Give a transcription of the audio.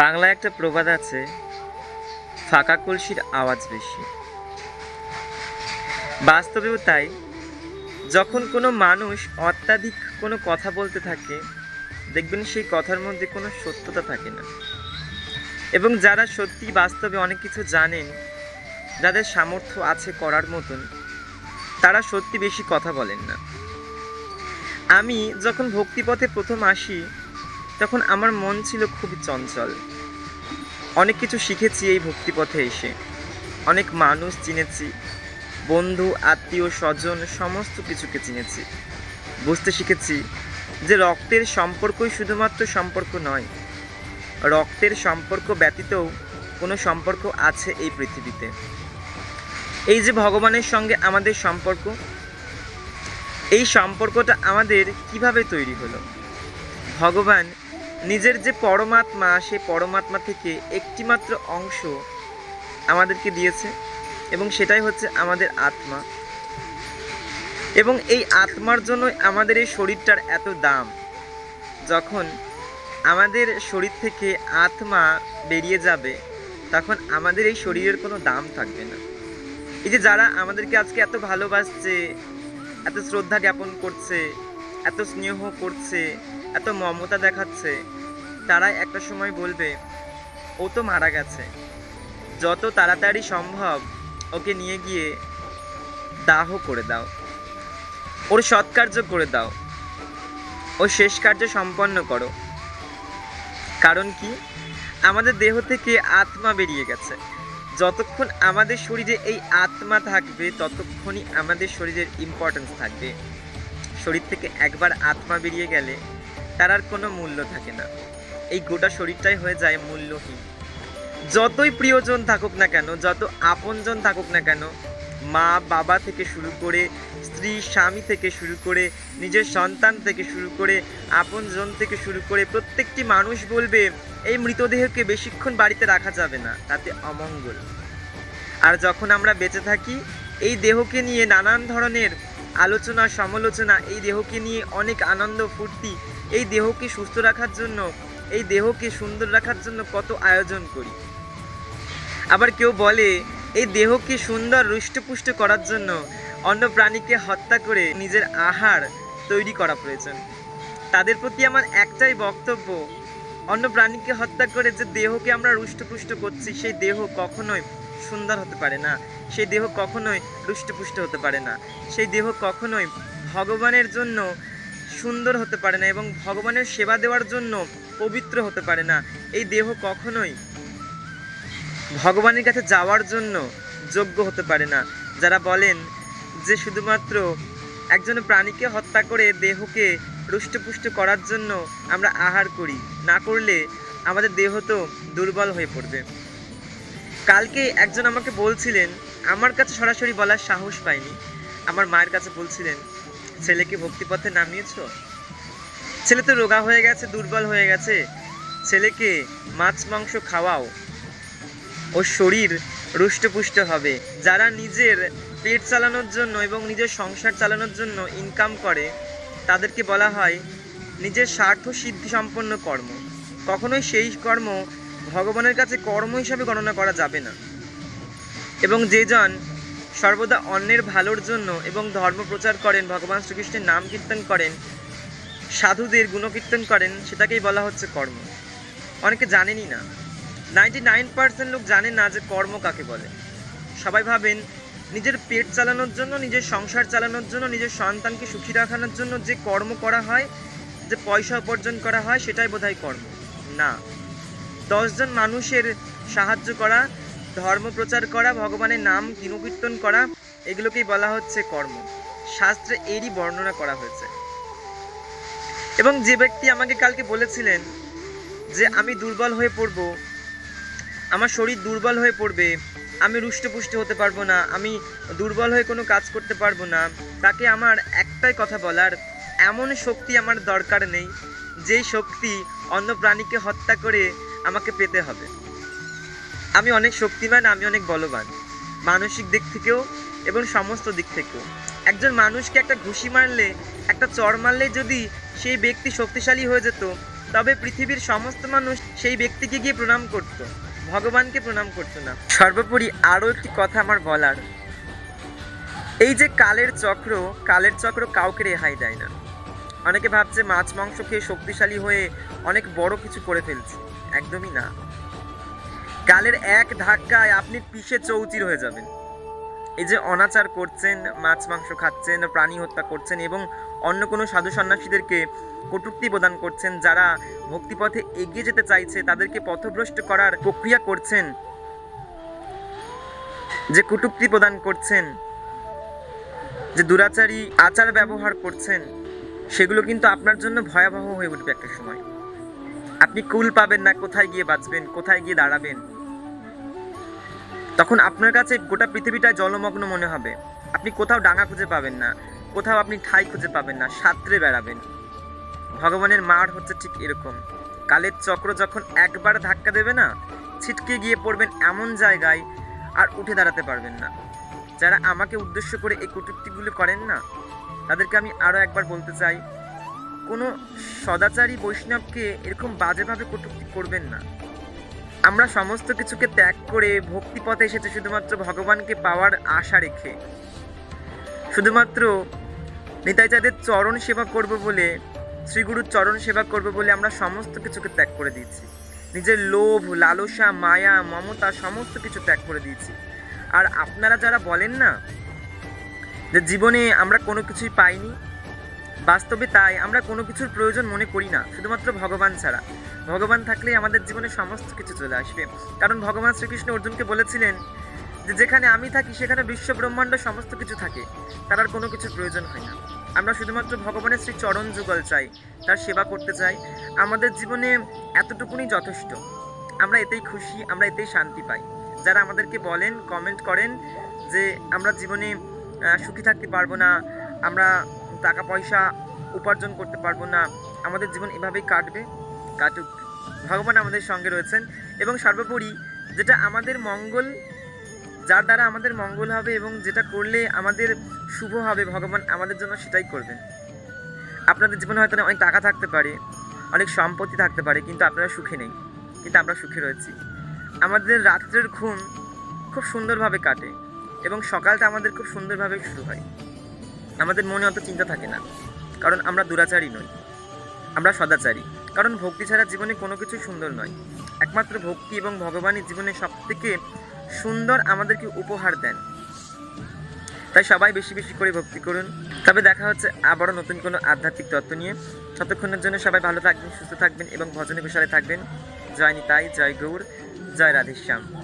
বাংলা একটা প্রবাদ আছে, ফাঁকা কলসির আওয়াজ বেশি। বাস্তবেও তাই, যখন কোনো মানুষ অত্যাধিক কোনো কথা বলতে থাকে, দেখবেন সেই কথার মধ্যে কোনো সত্যতা থাকে না। এবং যারা সত্যি বাস্তবে অনেক কিছু জানেন, যাদের সামর্থ্য আছে করার মতন, তারা সত্যি বেশি কথা বলেন না। আমি যখন ভক্তিপথে প্রথম আসি তখন আমার মন ছিল খুবই চঞ্চল। অনেক কিছু শিখেছি এই ভক্তিপথে এসে। অনেক মানুষ চিনেছি, বন্ধু, আত্মীয়, স্বজন, সমস্ত কিছুকে চিনেছি। বুঝতে শিখেছি যে রক্তের সম্পর্কই শুধুমাত্র সম্পর্ক নয়, রক্তের সম্পর্ক ব্যতীতও কোনো সম্পর্ক আছে এই পৃথিবীতে। এই যে ভগবানের সঙ্গে আমাদের সম্পর্ক, এই সম্পর্কটা আমাদের কীভাবে তৈরি হলো? ভগবান নিজের যে পরমাত্মা, সেই পরমাত্মা থেকে একটিমাত্র অংশ আমাদেরকে দিয়েছে এবং সেটাই হচ্ছে আমাদের আত্মা। এবং এই আত্মার জন্যই আমাদের এই শরীরটার এত দাম। যখন আমাদের শরীর থেকে আত্মা বেরিয়ে যাবে, তখন আমাদের এই শরীরের কোনো দাম থাকবে না। এই যে যারা আমাদেরকে আজকে এত ভালোবাসছে, এত শ্রদ্ধা জ্ঞাপন করছে, এত স্নেহ করছে এত মমতা দেখাচ্ছে, তারাই একটা সময় বলবে, ও তো মারা গেছে। যত তাড়াতাড়ি সম্ভব ওকে নিয়ে গিয়ে দাহ করে দাও। ওর সৎকার্য করে দাও। ও শেষ কার্য সম্পন্ন করো। কারণ কি? আমাদের দেহ থেকে আত্মা বেরিয়ে গেছে। যতক্ষণ আমাদের শরীরে এই আত্মা থাকবে, ততক্ষণই আমাদের শরীরের ইম্পর্টেন্স থাকবে। শরীর থেকে একবার আত্মা বেরিয়ে গেলে তার আর কোনো মূল্য থাকে না। এই গোটা শরীরটাই হয়ে যায় মূল্যহীন। যতই প্রিয়জন থাকুক না কেন, যত আপনজন থাকুক না কেন, মা, বাবা থেকে শুরু করে স্ত্রী, স্বামী থেকে শুরু করে নিজের সন্তান থেকে শুরু করে আপনজন থেকে শুরু করে প্রত্যেকটি মানুষ বলবে, এই মৃতদেহকে বেশিক্ষণ বাড়িতে রাখা যাবে না, তাতে অমঙ্গল। আর যখন আমরা বেঁচে থাকি, এই দেহকে নিয়ে নানান ধরনের আলোচনা, সমালোচনা, এই দেহকে নিয়ে অনেক আনন্দ, ফুর্তি এই দেহকে সুস্থ রাখার জন্য, এই দেহকে সুন্দর রাখার জন্য কত আয়োজন করি। আবার কেউ বলে, এই দেহকে সুন্দর রুষ্টপুষ্ট করার জন্য অন্য প্রাণীকে হত্যা করে নিজের আহার তৈরি করা প্রয়োজন। তাদের প্রতি আমার একটাই বক্তব্য, অন্য প্রাণীকে হত্যা করে যে দেহকে আমরা রুষ্টপুষ্ট করছি, সেই দেহ কখনোই সুন্দর হতে পারে না। সেই দেহ কখনোই রুষ্টপুষ্ট হতে পারে না। সেই দেহ কখনোই ভগবানের জন্য সুন্দর হতে পারে না এবং ভগবানের সেবা দেওয়ার জন্য পবিত্র হতে পারে না। এই দেহ কখনোই ভগবানের কাছে যাওয়ার জন্য যোগ্য হতে পারে না। যারা বলেন যে শুধুমাত্র একজন প্রাণীকে হত্যা করে দেহকে রুষ্টপুষ্ট করার জন্য আমরা আহার করি, না করলে আমাদের দেহ তো দুর্বল হয়ে পড়বে। কালকে একজন আমাকে বলছিলেন, আমার কাছে সরাসরি বলার সাহস পাইনি। আমার মায়ের কাছে বলছিলেন ছেলেকে ভক্তিপথে নামিয়েছ? ছেলে তো রোগা হয়ে গেছে, দুর্বল হয়ে গেছে। ছেলেকে মাছ, মাংস খাওয়াও। ও শরীর রুষ্টপুষ্ট হবে। যারা নিজের পেট চালানোর জন্য এবং নিজের সংসার চালানোর জন্য ইনকাম করে, তাদেরকে বলা হয় নিজের স্বার্থ সিদ্ধি সম্পন্ন কর্ম। কখনোই সেই কর্ম ভগবানের কাছে কর্ম হিসাবে গণনা করা যাবে না। এবং যেজন সর্বদা অন্যের ভালোর জন্য এবং ধর্ম প্রচার করেন, ভগবান শ্রীকৃষ্ণের নাম কীর্তন করেন, সাধুদের গুণকীর্তন করেন, সেটাকেই বলা হচ্ছে কর্ম। অনেকে জানেনই না। নাইনটি নাইন পার্সেন্ট লোক জানে না যে কর্ম কাকে বলে। সবাই ভাবেন নিজের পেট চালানোর জন্য, নিজের সংসার চালানোর জন্য, নিজের সন্তানকে সুখী রাখানোর জন্য যে কর্ম করা হয়, যে পয়সা উপার্জন করা হয়, সেটাই বোধহয় কর্ম। না। দশজন মানুষের সাহায্য করা ধর্ম প্রচার করা, ভগবানের নাম গুণকীর্তন করা, এগুলোকেই বলা হচ্ছে কর্ম। শাস্ত্রে এরই বর্ণনা করা হয়েছে। এবং যে ব্যক্তি আমাকে কালকে বলেছিলেন যে আমি দুর্বল হয়ে পড়ব, আমার শরীর দুর্বল হয়ে পড়বে, আমি রুষ্টপুষ্ট হতে পারব না, আমি দুর্বল হয়ে কোনো কাজ করতে পারব না, তাকে আমার একটাই কথা বলার, এমন শক্তি আমার দরকার নেই, যেই শক্তি অন্য প্রাণীকে হত্যা করে আমাকে পেতে হবে। আমি অনেক শক্তিমান, আমি অনেক বলবান। মানসিক দিক থেকেও এবং সমস্ত দিক থেকেও। একজন মানুষকে একটা ঘুষি মারলে, একটা চর মারলে যদি সেই ব্যক্তি শক্তিশালী হয়ে যেত, তবে পৃথিবীর সমস্ত মানুষ সেই ব্যক্তিকে গিয়ে প্রণাম করত। ভগবানকে প্রণাম করতো না। সর্বোপরি আরও একটি কথা আমার বলার। এই যে কালের চক্র কালের চক্র কাউকে রেহাই দেয় না। অনেকে ভাবছে মাছ, মাংস খেয়ে শক্তিশালী হয়ে অনেক বড় কিছু করে ফেলছে। একদমই না। কালের এক ধাক্কায় আপনি পিষে চৌচির হয়ে যাবেন। এই যে অনাচার করছেন, মাছ, মাংস খাচ্ছেন, প্রাণী হত্যা করছেন এবং অন্য কোনো সাধু সন্ন্যাসীদেরকে কটূক্তি প্রদান করছেন, যারা ভক্তিপথে এগিয়ে যেতে চাইছে, তাদেরকে পথভ্রষ্ট করার প্রক্রিয়া করছেন, যে কটূক্তি প্রদান করছেন, যে দুরাচারী আচার ব্যবহার করছেন, সেগুলো কিন্তু আপনার জন্য ভয়াবহ হয়ে উঠবে একটা সময়। আপনি কুল পাবেন না, কোথায় গিয়ে বাঁচবেন, কোথায় গিয়ে দাঁড়াবেন? তখন আপনার কাছে গোটা পৃথিবীটা জলমগ্ন মনে হবে। আপনি কোথাও ডাঙা খুঁজে পাবেন না, কোথাও আপনি ঠাই খুঁজে পাবেন না, সাঁতরে বেড়াবেন। ভগবানের মার হচ্ছে ঠিক এরকম। কালের চক্র যখন একবার ধাক্কা দেবে না, ছিটকে গিয়ে পড়বেন এমন জায়গায় আর উঠে দাঁড়াতে পারবেন না। যারা আমাকে উদ্দেশ্য করে এই কটূক্তিগুলো করেন না, তাদেরকে আমি আরও একবার বলতে চাই, কোনো সদাচারী বৈষ্ণবকে এরকম বাজেভাবে কটূক্তি করবেন না। আমরা সমস্ত কিছুকে ত্যাগ করে ভক্তিপথে এসেছি শুধুমাত্র ভগবানকে পাওয়ার আশা রেখে। শুধুমাত্র নিতাইচাঁদের চরণ সেবা করব বলে, শ্রীগুরুর চরণ সেবা করব বলে আমরা সমস্ত কিছুকে ত্যাগ করে দিয়েছি। নিজের লোভ, লালসা, মায়া, মমতা সমস্ত কিছু ত্যাগ করে দিয়েছি। আর আপনারা যারা বলেন না যে জীবনে আমরা কোনো কিছুই পাইনি, বাস্তবে তাই আমরা কোনো কিছুর প্রয়োজন মনে করি না, শুধুমাত্র ভগবান ছাড়া। ভগবান থাকলেই আমাদের জীবনে সমস্ত কিছু চলে আসবে। কারণ ভগবান শ্রীকৃষ্ণ অর্জুনকে বলেছিলেন যে যেখানে আমি থাকি, সেখানে বিশ্ব ব্রহ্মাণ্ড সমস্ত কিছু থাকে। তার আর কোনো কিছুর প্রয়োজন হয় না। আমরা শুধুমাত্র ভগবানের শ্রী চরণ যুগল চাই, তার সেবা করতে চাই। আমাদের জীবনে এতটুকুনি যথেষ্ট। আমরা এতেই খুশি, আমরা এতেই শান্তি পাই। যারা আমাদেরকে বলেন কমেন্ট করেন যে আমরা জীবনে সুখী থাকতে পারব না, আমরা টাকা পয়সা উপার্জন করতে পারব না, আমাদের জীবন এভাবেই কাটবে। কাটুক। ভগবান আমাদের সঙ্গে রয়েছেন এবং সর্বোপরি যেটা আমাদের মঙ্গল, যার দ্বারা আমাদের মঙ্গল হবে এবং যেটা করলে আমাদের শুভ হবে, ভগবান আমাদের জন্য সেটাই করবেন। আপনাদের জীবনে হয়তো অনেক টাকা থাকতে পারে, অনেক সম্পত্তি থাকতে পারে, কিন্তু আপনারা সুখে নেই, কিন্তু আমরা সুখে রয়েছি। আমাদের রাত্রের ঘুম খুব সুন্দরভাবে কাটে এবং সকালটা আমাদের খুব সুন্দরভাবে শুরু হয়। আমাদের মনে অত চিন্তা থাকে না, কারণ আমরা দুরাচারী নই, আমরা সদাচারী। কারণ ভক্তি ছাড়া জীবনে কোনো কিছুই সুন্দর নয়। একমাত্র ভক্তি এবং ভগবানই জীবনে সব থেকে সুন্দর আমাদেরকে উপহার দেন। তাই সবাই বেশি বেশি করে ভক্তি করুন। তবে দেখা হচ্ছে আবারও নতুন কোনো আধ্যাত্মিক তত্ত্ব নিয়ে। ততক্ষণের জন্য সবাই ভালো থাকবেন, সুস্থ থাকবেন এবং ভজনে বিশালে থাকবেন। জয় নিতাই, জয় গৌর, জয় রাধেশ্যাম।